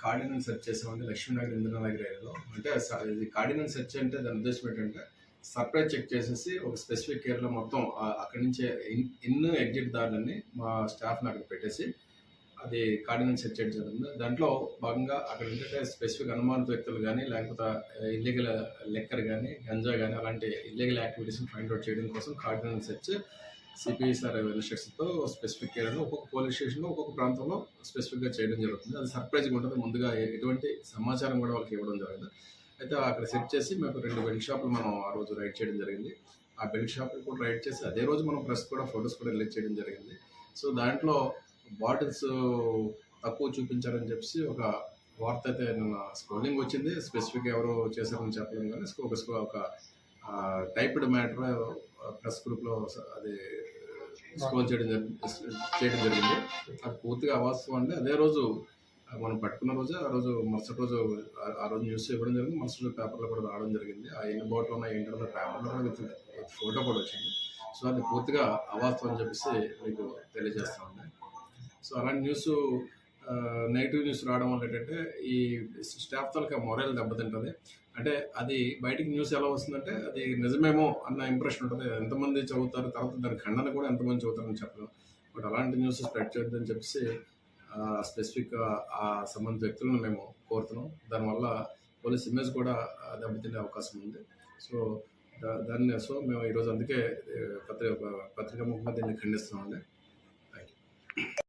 Cardinal search చేసామంటే లక్ష్మీనగర్ ఇంద్రనగర్ ఏరియాలో అంటే స- ఇది కార్డినల్ సెర్చ్ అంటే దాని ఉద్దేశం ఏంటంటే సర్ప్రైజ్ చెక్ చేసేసి ఒక స్పెసిఫిక్ ఏరియాలో మొత్తం అక్కడి నుంచే ఇన్- ఇన్ ఎగ్జిట్ దారులన్నీ మా స్టాఫ్ని అక్కడ పెట్టేసి అది కార్డినల్ సెర్చ్ చేయడం జరిగింది. దాంట్లో భాగంగా అక్కడ ఏంటంటే స్పెసిఫిక్ అనుమానిత వ్యక్తులు కానీ లేకపోతే ఇల్లీగల్ లెక్కర్ కానీ గంజా కానీ అలాంటి ఇల్లీగల్ యాక్టివిటీస్ని ఫైండ్ అవుట్ చేయడం కోసం cardinal search CPI sir specific ఏరియాలో ఒక్కొక్క పోలీస్ స్టేషన్లో ఒక్కొక్క ప్రాంతంలో స్పెసిఫిక్గా చేయడం జరుగుతుంది. అది సర్ప్రైజ్గా ఉంటుంది. ముందుగా ఎటువంటి సమాచారం కూడా వాళ్ళకి ఇవ్వడం జరగదు. అయితే అక్కడ సెట్ చేసి మాకు రెండు బెల్ట్ షాపులు మనం ఆ రోజు రైడ్ చేయడం జరిగింది. ఆ బెల్ట్ షాపులు కూడా రైడ్ చేసి అదే రోజు మనం ప్రెస్ కూడా ఫొటోస్ కూడా రిలీజ్ చేయడం జరిగింది. సో దాంట్లో బాటిల్స్ తక్కువ చూపించారని చెప్పేసి ఒక వార్త అయితే నిన్న స్క్రోలింగ్ వచ్చింది. స్పెసిఫిక్ ఎవరు చేశారని చెప్పలేము కానీ ఒక టైప్డ్ మ్యాటర్ ప్రెస్ గ్రూప్లో అది స్క్రోల్ చేయడం చేయడం జరిగింది. అది పూర్తిగా అవాస్తవం అండి. అదే రోజు మనం పట్టుకున్న రోజు ఆ రోజు మరుసటి రోజు ఆ- రోజు న్యూస్ ఇవ్వడం జరిగింది. మరుసటి రోజు పేపర్లో కూడా రావడం జరిగింది. ఆ ఎన్ని బోట్లు ఉన్నాయి ఏంటో పేపర్లో కూడా ఫోటో కూడా వచ్చింది. సో అది పూర్తిగా అవాస్తవం అని చెప్పేసి మీకు తెలియజేస్తా ఉంది సో అలాంటి న్యూస్ నెగిటివ్ న్యూస్ రావడం వల్ల ఏంటంటే ఈ స్టాఫ్ తాలూకా మొరల్ దెబ్బతింటుంది. అంటే అది బయటికి న్యూస్ ఎలా వస్తుందంటే అది నిజమేమో అన్న ఇంప్రెషన్ ఉంటుంది. ఎంతమంది చదువుతారు తర్వాత దాని ఖండన కూడా ఎంతమంది చదువుతారని చెప్పడం బట్ అలాంటి న్యూస్ స్ప్రెడ్ చేయొద్దని చెప్పేసి స్పెసిఫిక్ ఆ సంబంధిత వ్యక్తులను మేము కోరుతున్నాం. దానివల్ల పోలీస్ ఇమేజ్ కూడా దెబ్బతినే అవకాశం ఉంది. సో దాన్ని సో మేము ఈరోజు అందుకే పత్రిక పత్రికా ముఖంగా దీన్ని ఖండిస్తున్నామండి.